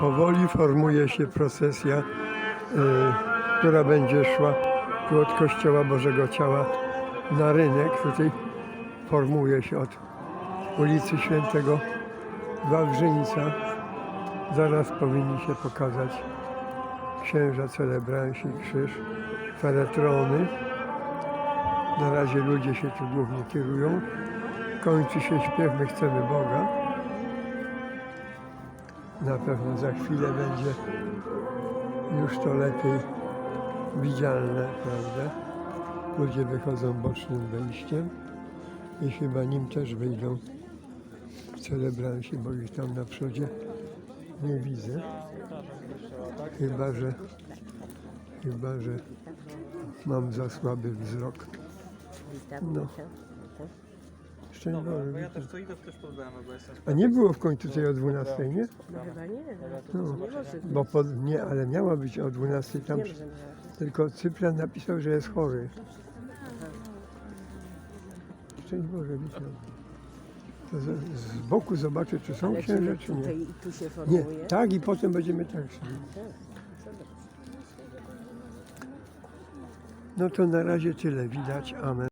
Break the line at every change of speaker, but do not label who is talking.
Powoli formuje się procesja, y, która będzie szła tu od Kościoła Bożego Ciała na rynek. Tutaj formuje się od ulicy Świętego Wawrzyńca. Zaraz powinni się pokazać księża, celebransi, krzyż, feretrony. Na razie ludzie się tu głównie kierują. Kończy się śpiew My chcemy Boga. Na pewno za chwilę będzie już to lepiej widzialne, prawda? Ludzie wychodzą bocznym wejściem i chyba nim też wyjdą celebranci, bo ich tam na przodzie nie widzę. Chyba, że chyba, że mam za słaby wzrok. No. Szczęść
Dobra,
Boże,
bo ja też to idę też problemy, bo jestem
A nie było w końcu tej o 12, nie?
No chyba nie,
No,
no. nie może
bo po, nie, ale miała być o 12 tam.
Wiem, że miała.
Tylko Cyprian napisał, że jest chory. Szczęść Boże, witam. To z, z boku zobaczę, czy są
Ale czy
księża,
to
czy nie.
tutaj i tu się
Nie,
formuje?
tak i potem będziemy tak szli.
Tak.
No to na razie tyle widać. Amen.